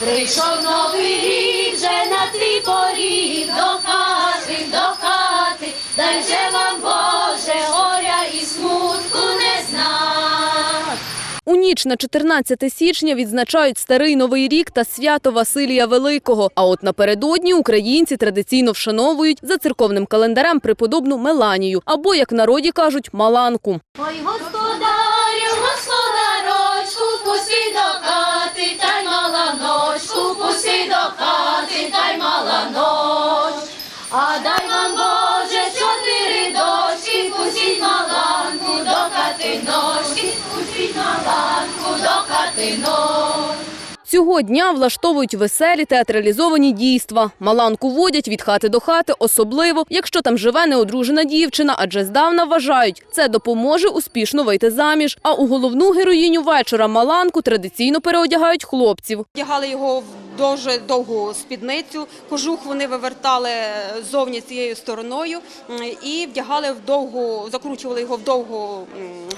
Прийшов новий рік вже на твій поріг, до хати, до хати, дай же вам Боже, горя і смутку не знати. У ніч на 14 січня відзначають старий новий рік та свято Василія Великого. А от напередодні українці традиційно вшановують за церковним календарем преподобну Меланію або, як в народі кажуть, Маланку. Ой, господарю, Цього дня влаштовують веселі театралізовані дійства. Маланку водять від хати до хати, особливо, якщо там живе неодружена дівчина, адже здавна вважають, це допоможе успішно вийти заміж. А у головну героїню вечора Маланку традиційно переодягають хлопців. Одягали його в дуже довгу спідницю, кожух вони вивертали зовні цією стороною і вдягали в довгу, закручували його в довгу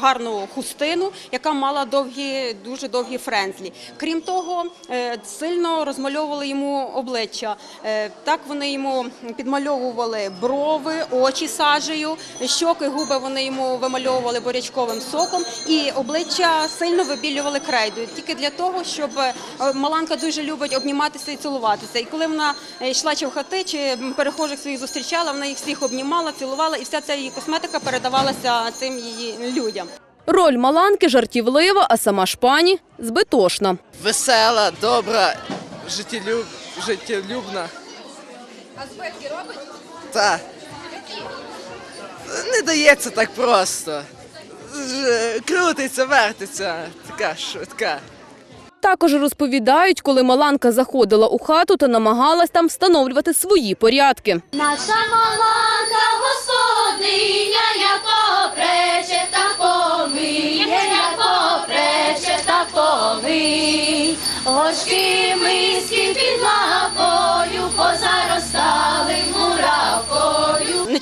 гарну хустину, яка мала довгі, дуже довгі френзлі. Крім того, е, сильно розмальовували йому обличчя. Е, Так вони йому підмальовували брови, очі сажею, щоки, губи вони йому вимальовували бурячковим соком, і обличчя сильно вибілювали крейдою. Тільки для того, щоб е, Маланка дуже любить обніматися і цілуватися. І коли вона е, йшла чи в хати, чи перехожих своїх зустрічала, вона їх всіх обнімала, цілувала, і вся ця її косметика передавалася цим її людям. Роль Маланки жартівлива, а сама ж пані збитошна. весела, добра, життєлюб, життєлюбна. А збитки робить? Та. Не дається так просто. Крутиться, вертиться, така швидка. Також розповідають, коли Маланка заходила у хату та намагалась там встановлювати свої порядки. Наша маланка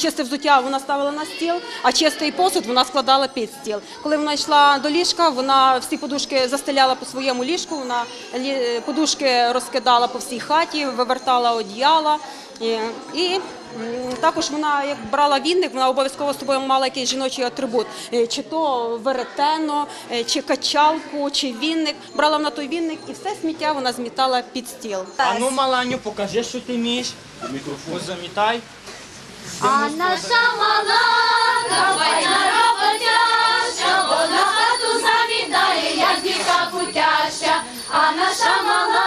Нечисте взуття вона ставила на стіл, а чистий посуд вона складала під стіл. Коли вона йшла до ліжка, вона всі подушки застеляла по своєму ліжку, вона подушки розкидала по всій хаті, вивертала одіяла. І, також вона, як брала вінник, вона обов'язково з собою мала якийсь жіночий атрибут. Е, Чи то веретено, е, чи качалку, чи вінник. Брала вона той вінник і все сміття вона змітала під стіл. А ну, Маланю, покажи, що ти вмієш. Мікрофон. Замітай. А наша маланка файна роботяща, вона хату завідає, як дівка путяща. А наша маланка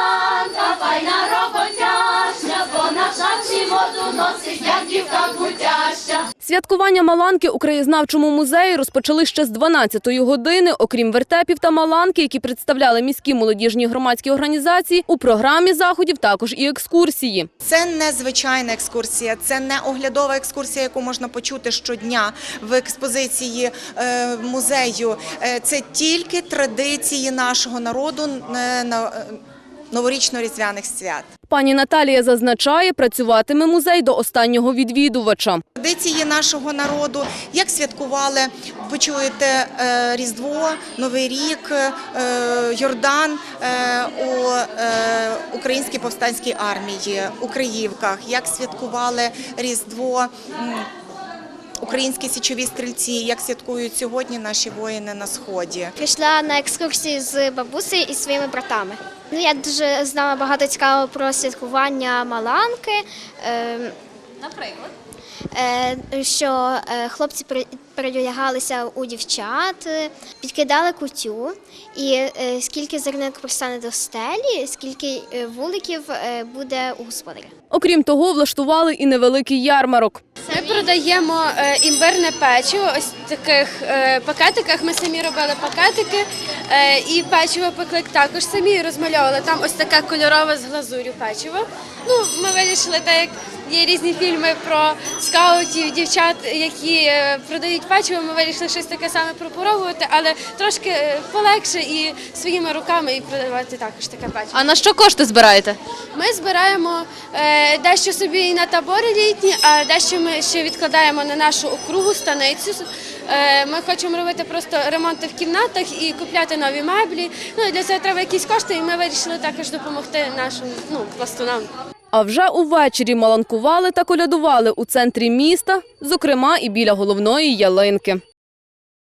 воду носить, як дівка путяща. Святкування Маланки у краєзнавчому музеї розпочали ще з 12-ї години. Окрім вертепів та Маланки, які представляли міські молодіжні громадські організації, у програмі заходів також і екскурсії. Це не звичайна екскурсія, це не оглядова екскурсія, яку можна почути щодня в експозиції е, музею. Е, Це тільки традиції нашого народу на новорічно-різвяних свят. Пані Наталія зазначає, працюватиме музей до останнього відвідувача. Традиції нашого народу, як святкували, ви чуєте е, Різдво, Новий рік, е, Йордан е, у Українській повстанській армії у Криївках, як святкували Різдво. Українські січові стрільці, як святкують сьогодні наші воїни на сході. Пішла на екскурсію з бабусею і своїми братами. Ну, я дуже знала багато цікавого про святкування Маланки. Наприклад? Що е, хлопці переодягалися у дівчат, е, підкидали кутю, і е, скільки зернинок пристане до стелі, скільки е, вуликів буде у господаря. Окрім того, влаштували і невеликий ярмарок. Ми продаємо імбирне печиво. Ось таких е, пакетиках. Ми самі робили пакетики е, і печиво пекли також самі розмальовували. Там ось таке кольорове з глазурю печиво. Ну, ми вирішили, так як є різні фільми про скаутів, дівчат, які е, продають печиво. Ми вирішили щось таке саме пропаровувати, але трошки полегше і своїми руками і продавати також таке печиво. А на що кошти збираєте? Ми збираємо дещо собі і на табори літні, а дещо ми ще відкладаємо на нашу округу станицю. Е, Ми хочемо робити просто ремонти в кімнатах і купляти нові меблі. Ну для цього треба якісь кошти, і ми вирішили також допомогти нашим ну, пластунам. А вже увечері маланкували та колядували у центрі міста, зокрема і біля головної ялинки.